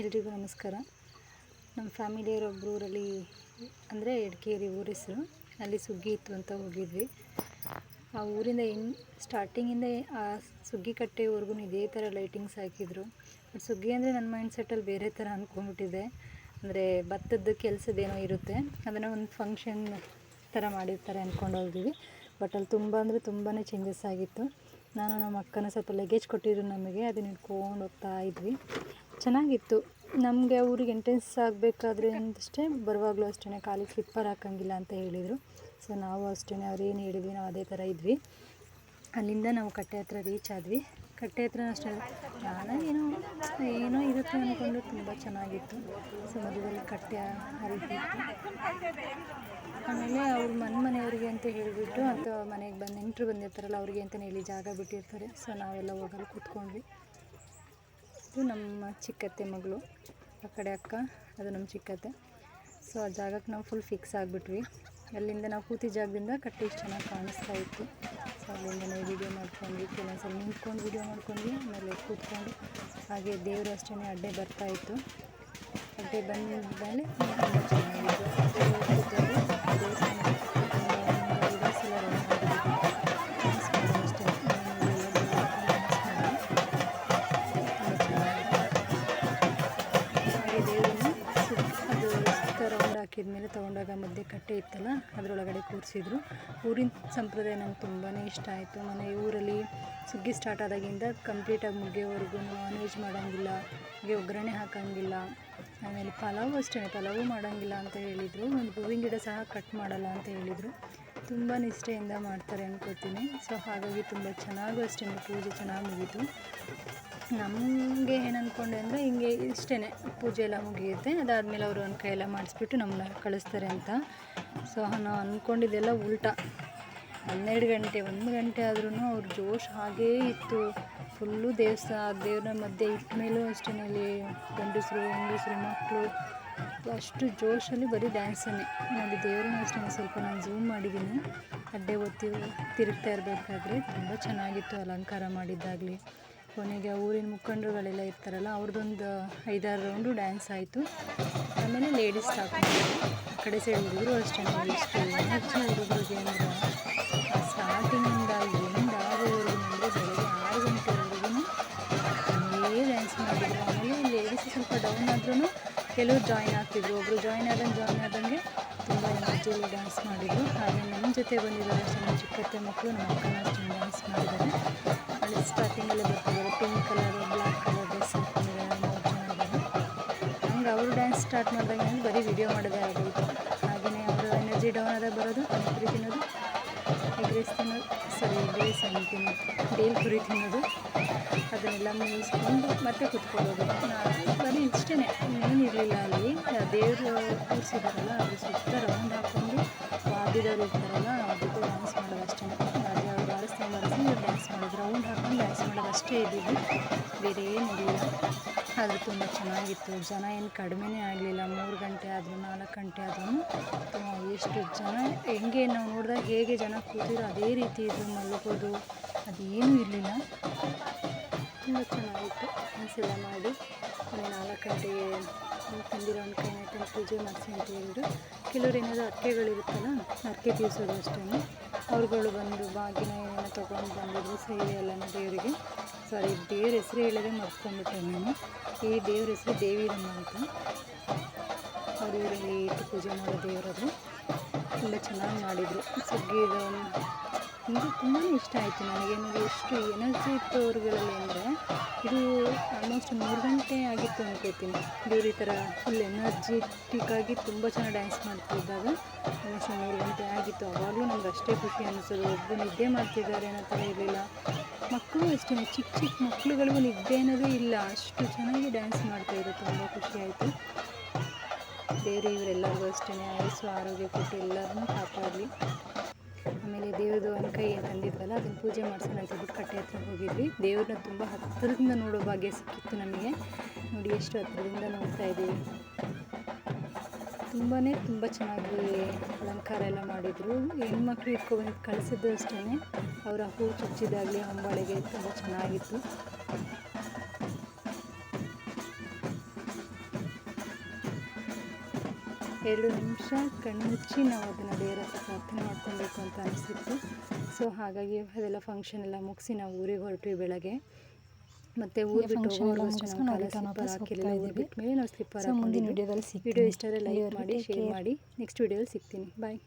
ಎಲ್ರಿಗೂ ನಮಸ್ಕಾರ. ನಮ್ಮ ಫ್ಯಾಮಿಲಿಯವರೊಬ್ಬರು ಊರಲ್ಲಿ ಅಂದರೆ ಎಡ್ಕೇರಿ ಊರ ಅಲ್ಲಿ ಸುಗ್ಗಿ ಇತ್ತು ಅಂತ ಹೋಗಿದ್ವಿ. ಆ ಊರಿಂದ ಇನ್ ಸ್ಟಾರ್ಟಿಂಗಿಂದ ಆ ಸುಗ್ಗಿ ಕಟ್ಟೆವರೆಗೂ ಇದೇ ಥರ ಲೈಟಿಂಗ್ಸ್ ಹಾಕಿದ್ರು. ಸುಗ್ಗಿ ಅಂದರೆ ನನ್ನ ಮೈಂಡ್ ಸೆಟ್ಟಲ್ಲಿ ಬೇರೆ ಥರ ಅಂದ್ಕೊಂಡ್ಬಿಟ್ಟಿದೆ. ಅಂದರೆ ಭತ್ತದ ಕೆಲಸದೇನೋ ಇರುತ್ತೆ. ಅದನ್ನು ಒಂದು ಫಂಕ್ಷನ್ ಥರ ಮಾಡಿರ್ತಾರೆ ಅಂದ್ಕೊಂಡು ಹೋಗಿದ್ವಿ. ಬಟ್ ಅಲ್ಲಿ ತುಂಬ ಅಂದರೆ ತುಂಬಾ ಚೇಂಜಸ್ ಆಗಿತ್ತು. ನಾನು ನಮ್ಮ ಅಕ್ಕನ ಸ್ವಲ್ಪ ಲಗೇಜ್ ಕೊಟ್ಟಿದ್ರು ನಮಗೆ, ಅದನ್ನ ಇಟ್ಕೊಂಡು ಹೋಗ್ತಾ ಇದ್ವಿ. ಚೆನ್ನಾಗಿತ್ತು. ನಮಗೆ ಊರಿಗೆ ಎಂಟ್ರೆನ್ಸ್ ಆಗಬೇಕಾದ್ರೆ ಅಷ್ಟೇ ಬರುವಾಗಲೂ ಅಷ್ಟೇ ಕಾಲಿಗೆ ಸ್ಲಿಪ್ಪರ್ ಹಾಕೋಂಗಿಲ್ಲ ಅಂತ ಹೇಳಿದರು. ಸೊ ನಾವು ಅಷ್ಟೇ ಅವ್ರು ಏನು ಹೇಳಿದ್ವಿ, ನಾವು ಅದೇ ಥರ ಇದ್ವಿ. ಅಲ್ಲಿಂದ ನಾವು ಕಟ್ಟೆ ಹತ್ರ ರೀಚ್ ಆದ್ವಿ. ಕಟ್ಟೆ ಹತ್ರ ಅಷ್ಟೇ ನಾನು ಏನೋ ಏನೋ ಇರುತ್ತೆ ಅಂದ್ಕೊಂಡು ತುಂಬ ಚೆನ್ನಾಗಿತ್ತು. ಸೊ ಮದುವೆಯಲ್ಲಿ ಕಟ್ಟೆ ಹರಿತಿತ್ತು ಆಮೇಲೆ ಅವ್ರ ಮನೆ ಮನೆಯವ್ರಿಗೆ ಅಂತ ಹೇಳಿಬಿಟ್ಟು ಅಥವಾ ಮನೆಗೆ ಬಂದು ನೆಂಟರು ಬಂದಿರ್ತಾರಲ್ಲ ಅವ್ರಿಗೆ ಅಂತಲೇ ಹೇಳಿ ಜಾಗ ಬಿಟ್ಟಿರ್ತಾರೆ. ಸೊ ನಾವೆಲ್ಲ ಹೋಗಲು ಕೂತ್ಕೊಂಡ್ವಿ. ಇದು ನಮ್ಮ ಚಿಕ್ಕತ್ತೆ ಮಗಳು. ಆ ಕಡೆ ಅಕ್ಕ, ಅದು ನಮ್ಮ ಚಿಕ್ಕತ್ತೆ. ಸೊ ಆ ಜಾಗಕ್ಕೆ ನಾವು ಫುಲ್ ಫಿಕ್ಸ್ ಆಗಿಬಿಟ್ವಿ. ಅಲ್ಲಿಂದ ನಾವು ಕೂತಿ ಜಾಗದಿಂದ ಕಟ್ಟಿ ಚೆನ್ನಾಗಿ ಕಾಣಿಸ್ತಾ ಇತ್ತು. ಸೊ ಅಲ್ಲಿಂದ ನಾವು ವೀಡಿಯೋ ಮಾಡ್ಕೊಂಡ್ವಿ. ಕೆಲವೊಂದ್ಸಲ ನಿಂತ್ಕೊಂಡು ವೀಡಿಯೋ ಮಾಡ್ಕೊಂಡ್ವಿ, ಆಮೇಲೆ ಕೂತ್ಕೊಂಡು. ಹಾಗೆ ದೇವರು ಅಷ್ಟೇ ಅಡ್ಡೆ ಬರ್ತಾಯಿತ್ತು ಅಡ್ಡೆ ಬಂದ ಮೇಲೆ ಚೆನ್ನಾಗಿತ್ತು ರೌಂಡ್ ಹಾಕಿದ್ಮೇಲೆ ತೊಗೊಂಡಾಗ ಮಧ್ಯೆ ಕಟ್ಟೆ ಇತ್ತಲ್ಲ, ಅದರೊಳಗಡೆ ಕೂರಿಸಿದ್ರು. ಊರಿನ ಸಂಪ್ರದಾಯ ನಂಗೆ ತುಂಬಾ ಇಷ್ಟ ಆಯಿತು. ಮನೆ ಊರಲ್ಲಿ ಸುಗ್ಗಿ ಸ್ಟಾರ್ಟ್ ಆದಾಗಿಂದ ಕಂಪ್ಲೀಟಾಗಿ ಮುಗಿಯೋವರೆಗೂ ನಾನ್ ವೆಜ್ ಮಾಡೋಂಗಿಲ್ಲ ಹಾಗೆ ಒಗ್ಗರಣೆ ಹಾಕೋಂಗಿಲ್ಲ, ಆಮೇಲೆ ಪಲಾವು ಅಷ್ಟೇ, ಪಲಾವು ಮಾಡೋಂಗಿಲ್ಲ ಅಂತ ಹೇಳಿದರು. ಒಂದು ಹೂವಿನ ಗಿಡ ಸಹ ಕಟ್ ಮಾಡಲ್ಲ ಅಂತ ಹೇಳಿದರು. ತುಂಬ ನಿಷ್ಠೆಯಿಂದ ಮಾಡ್ತಾರೆ ಅಂದ್ಕೋತೀನಿ ಸೊ ಹಾಗಾಗಿ ತುಂಬ ಚೆನ್ನಾಗೂ ಅಷ್ಟೇ ಪೂಜೆ ಚೆನ್ನಾಗಿ ಮುಗೀತು. ನಮಗೆ ಏನು ಅಂದ್ಕೊಂಡೆ ಅಂದರೆ ಹಿಂಗೆ ಇಷ್ಟೇ ಪೂಜೆ ಎಲ್ಲ ಮುಗಿಯುತ್ತೆ. ಅದಾದಮೇಲೆ ಅವರು ಒಂದು ಕೈಯೆಲ್ಲ ಮಾಡಿಸ್ಬಿಟ್ಟು ನಮ್ಮನ್ನ ಕಳಿಸ್ತಾರೆ ಅಂತ. ಸೊ ನಾವು ಅಂದ್ಕೊಂಡಿದ್ದೆಲ್ಲ ಉಲ್ಟಾ. ಹನ್ನೆರಡು ಗಂಟೆ, ಒಂದು ಗಂಟೆ ಆದ್ರೂ ಅವ್ರ ಜೋಶ್ ಹಾಗೇ ಇತ್ತು. ಫುಲ್ಲು ದೇವಸ್ಥಾನ ದೇವ್ರ ಮಧ್ಯೆ ಇಟ್ಟ ಮೇಲೂ ಅಷ್ಟೇ ಅಲ್ಲಿ ಗಂಡಸರು, ಹೆಂಗಸರು ಮಕ್ಕಳು ಅಷ್ಟು ಜೋಶಲ್ಲಿ ಬರೀ ಡ್ಯಾನ್ಸನ್ನೇ ನಾನು ದೇವ್ರನ್ನ ಅಷ್ಟೇ ಸ್ವಲ್ಪ ನಾನು ಝೂಮ್ ಮಾಡಿದ್ದೀನಿ ಅಡ್ಡೆ ಒತ್ತಿ, ತಿರುಗ್ತಾ ಇರಬೇಕಾದ್ರೆ ತುಂಬ ಚೆನ್ನಾಗಿತ್ತು ಅಲಂಕಾರ ಮಾಡಿದ್ದಾಗಲಿ. ಕೊನೆಗೆ ಊರಿನ ಮುಖಂಡರುಗಳೆಲ್ಲ ಇರ್ತಾರಲ್ಲ, ಅವ್ರದ್ದೊಂದು ಐದಾರು ರೌಂಡು ಡ್ಯಾನ್ಸ್ ಆಯಿತು. ಆಮೇಲೆ ಲೇಡೀಸ್ ಸ್ಟಾರ್ಟ್ ಆ ಕಡೆ ಸೈಡ್ ಹುಡುಗರು, ಅಷ್ಟೇ ಇಷ್ಟು ಹೆಚ್ಚಿನ ಹುಡುಗರಿಗೆ ಅಂದರೆ ಸ್ಟಾರ್ಟಿಂಗಿಂದ ಎಂಡ್ ಆಗೋವರೆಗೂ ಅಂದರೆ ಬೆಳಗ್ಗೆ ಆರು ಗಂಟೆವರೆಗೂ ಅಲ್ಲೇ ಡ್ಯಾನ್ಸ್ ಮಾಡಿದ್ರು. ಆಮೇಲೆ ಲೇಡೀಸ್ ಸ್ವಲ್ಪ ಡೌನ್ ಆದ್ರೂ ಕೆಲವರು ಜಾಯ್ನ್ ಆಗ್ತಿದ್ರು. ಒಬ್ಬರು ಜಾಯ್ನ್ ಆದಂಗೆ ಜಾಯ್ನ್ ಆದಂಗೆ ಎನರ್ಜಿಯಲ್ಲಿ ಡ್ಯಾನ್ಸ್ ಮಾಡಿದರು. ಹಾಗೆ ನಮ್ಮ ಜೊತೆ ಬಂದಿದ್ದಾರೆ ನಮ್ಮ ಚಿಕ್ಕತ್ತೆ ಮಕ್ಕಳು, ನಮ್ಮ ಅಕ್ಕನ ಅಷ್ಟೊಂದು ಡ್ಯಾನ್ಸ್ ಮಾಡಿದ್ದಾರೆ. ಅಲ್ಲಿ ಸ್ಟಾರ್ಟಿಂಗಲ್ಲೇ ಬರ್ತಿದ್ದಾರೆ. Pink colour black colour dress ಹಾಕೊಂಡಿದ್ದಾರೆ ಮೂರು ಜನ ಹಂಗೆ ಅವರು ಡ್ಯಾನ್ಸ್ ಸ್ಟಾರ್ಟ್ ಮಾಡಿದಾಗ ಬರೀ ವಿಡಿಯೋ ಮಾಡೋದೇ ಆಗೋಯಿತು ಹಾಗೆಯೇ ಅವರು ಎನರ್ಜಿ ಡೌನ್ ಆದಾಗ ಬರೋದು ಪ್ರೀತಿನೋದು ಎಗ್ ರೈಸ್ ತಿನ್ನೋದು? ಸರಿ ಎಗ್ ರೈಸ್ ಅಂತೀನಿ ಡೇಲ್ ಪುರಿ ತಿನ್ನೋದು? ಅದನ್ನೆಲ್ಲ ಮುಗಿಸ್ಕೊಂಡು ಮತ್ತೆ ಕುತ್ಕೊಳ್ಳೋದು. ಬರೀ ಇಷ್ಟೇ. ಏನಿರಲಿಲ್ಲ ಅಲ್ಲಿ. ದೇವರು ಕೂರಿಸಿದಾರಲ್ಲ ಅದ್ರ ಸುತ್ತ ರೌಂಡ್ ಹಾಕ್ಕೊಂಡು ವಾದ್ಯದವ್ರು ಇರ್ತಾರಲ್ಲ ಅದಕ್ಕೆ ಡ್ಯಾನ್ಸ್ ಮಾಡೋದು ಅಷ್ಟೇ. ಅವ್ರು ಬಾರಿಸ್ತಾ ಬಾರಿಸ್ತಾ ಡ್ಯಾನ್ಸ್ ಮಾಡೋದು. ರೌಂಡ್ ಹಾಕೊಂಡು ಡ್ಯಾನ್ಸ್ ಮಾಡೋದು ಅಷ್ಟೇ ಇದ್ದಿದ್ದು ಬೇರೆ ಏನಿರಲಿಲ್ಲ ಅದು ತುಂಬ ಚೆನ್ನಾಗಿತ್ತು. ಜನ ಏನು ಕಡಿಮೆನೇ ಆಗಲಿಲ್ಲ. ಮೂರು ಗಂಟೆ ಆದರೂ ನಾಲ್ಕು ಗಂಟೆ ಆದ್ರೂ ಎಷ್ಟು ಜನ ಹೆಂಗೆ ನಾವು ನೋಡಿದಾಗ ಹೇಗೆ ಜನ ಕೂತಿರೋ ಅದೇ ರೀತಿ ಇದ್ದು ಮಲಗೋದು ಅದೇನೂ ಇರಲಿಲ್ಲ. ತುಂಬ ಚೆನ್ನಾಗಿತ್ತು. ಮನಸ್ಸೆಲ್ಲ ಮಾಡಿ ನಾಲ್ಕು ಗಂಟೆಗೆ ತಂದಿರೋ ಒಂದು ಕೈ ತಂದು ಪೂಜೆ ಮಾಡಿಸಿ ಅಂತ ಹೇಳಿದ್ರು ಕೆಲವ್ರು ಏನಾದರೂ ಅಕ್ಕೆಗಳಿರುತ್ತಲ್ಲ, ಅಕ್ಕೆ ತೀರಿಸೋದು ಅಷ್ಟೇ ಅವ್ರುಗಳು ಬಂದು ಬಾಗಿನ ಏನೇನೋ ತೊಗೊಂಡು ಬಂದಿದ್ರು, ಸೇವೆ ಎಲ್ಲ ದೇವರಿಗೆ ಸಾರಿ, ದೇವ್ರ ಹೆಸರು ಹೇಳೋದೇ ಮರ್ಸ್ಕೊಂಡ್ಬಿಟ್ಟೆ ನಾನು ಈ ದೇವ್ರ ಹೆಸರು ದೇವಿರಮ್ಮ ಅಂತ. ಅವ್ರ ಊರಲ್ಲಿ ಇಟ್ಟು ಪೂಜೆ ಮಾಡೋ ದೇವರದು ತುಂಬ ಚೆನ್ನಾಗಿ ಮಾಡಿದರು. ಸುಗ್ಗಿದು ನನಗೆ ತುಂಬಾ ಇಷ್ಟ ಆಯಿತು ನನಗೆ. ಎಷ್ಟು ಎನರ್ಜಿ ಇತ್ತು ಅವ್ರುಗಳಲ್ಲಿ ಅಂದರೆ, ಇದು ಆಲ್ಮೋಸ್ಟ್ ಮೂರು ಗಂಟೆ ಆಗಿತ್ತು ಅನ್ಕೋತೀನಿ. ಬೇರೆ ಥರ ಫುಲ್ ಎನರ್ಜಿಟಿಕ್ ಆಗಿ ತುಂಬ ಚೆನ್ನಾಗಿ ಡ್ಯಾನ್ಸ್ ಮಾಡ್ತಿದ್ದಾಗ ಆಲ್ಮೋಸ್ಟ್ ಮೂರು ಗಂಟೆ ಆಗಿತ್ತು. ಅವಾಗಲೂ ನಮ್ಗೆ ಅಷ್ಟೇ ಖುಷಿ ಅನಿಸೋದು. ಒಬ್ಬರು ನಿದ್ದೆ ಮಾಡ್ತಿದ್ದಾರೆ ಅನ್ನೋ ಥರ ಇರಲಿಲ್ಲ. ಮಕ್ಕಳು ಅಷ್ಟೇ, ಚಿಕ್ಕ ಚಿಕ್ಕ ಮಕ್ಕಳುಗಳಿಗೂ ನಿದ್ದೆ ಅನ್ನೋದೇ ಇಲ್ಲ. ಅಷ್ಟು ಚೆನ್ನಾಗಿ ಡ್ಯಾನ್ಸ್ ಮಾಡ್ತಾಯಿದ್ರು ತುಂಬ ಖುಷಿಯಾಯಿತು ಬೇರೆ ಇವರೆಲ್ಲರಿಗೂ ಅಷ್ಟೇ ಆಯಸ್ಸು, ಆರೋಗ್ಯ ಕೊಟ್ಟು ಎಲ್ಲರನ್ನೂ ಕಾಪಾಡಲಿ. ಆಮೇಲೆ ದೇವ್ರದ್ದು ಒಂದು ಕೈ ತಂದಿದ್ವಲ್ಲ, ಅದನ್ನು ಪೂಜೆ ಮಾಡಿಸೋಣ ಅಂತ ಹೇಳ್ಬಿಟ್ಟು ಕಟ್ಟೆ ಹತ್ರ ಹೋಗಿದ್ವಿ. ದೇವ್ರನ್ನ ತುಂಬ ಹತ್ತಿರದಿಂದ ನೋಡೋ ಭಾಗ್ಯ ಸಿಕ್ಕಿತ್ತು ನಮಗೆ. ನೋಡಿ, ಎಷ್ಟು ಹತ್ತಿರದಿಂದ ನೋಡ್ತಾ ಇದ್ದೀವಿ. ತುಂಬಾ ತುಂಬ ಚೆನ್ನಾಗಿ ಅಲಂಕಾರ ಎಲ್ಲ ಮಾಡಿದರು. ಹೆಣ್ಮಕ್ಳು ಇಟ್ಕೊಬಂದು ಕಳಿಸಿದ್ದು ಅಷ್ಟೇ ಅವರ ಹೂ ಚುಚ್ಚಿದಾಗಲಿ ಹೊಂಬಾಳಿಗೆ ತುಂಬ ಚೆನ್ನಾಗಿತ್ತು. ಎರಡು ನಿಮಿಷ ಕಣ್ಮುಚ್ಚಿ ನಾವು ಅದನ್ನು ದೇವರ ಹತ್ರ ಪ್ರಾರ್ಥನೆ ಮಾಡ್ಕೊಬೇಕು ಅಂತ ಅನಿಸಿತ್ತು. ಸೊ ಹಾಗಾಗಿ ಅದೆಲ್ಲ ಫಂಕ್ಷನ್ ಎಲ್ಲ ಮುಗಿಸಿ ನಾವು ಊರಿಗೆ ಹೊರಟ್ವಿ ಬೆಳಗ್ಗೆ. ಮತ್ತು ಊರು ಬಿಟ್ಟು ಹೋಗ್ತಾ ಊರು. ಬಿಟ್ಟ ಮೇಲೆ ನಾವು ಸ್ಲಿಪ್ಪರ್ ವಿಡಿಯೋ ಇಷ್ಟ ಲೈಕ್ ಮಾಡಿ ಶೇರ್ ಮಾಡಿ. ನೆಕ್ಸ್ಟ್ ವಿಡಿಯೋದಲ್ಲಿ ಸಿಗ್ತೀನಿ. ಬಾಯ್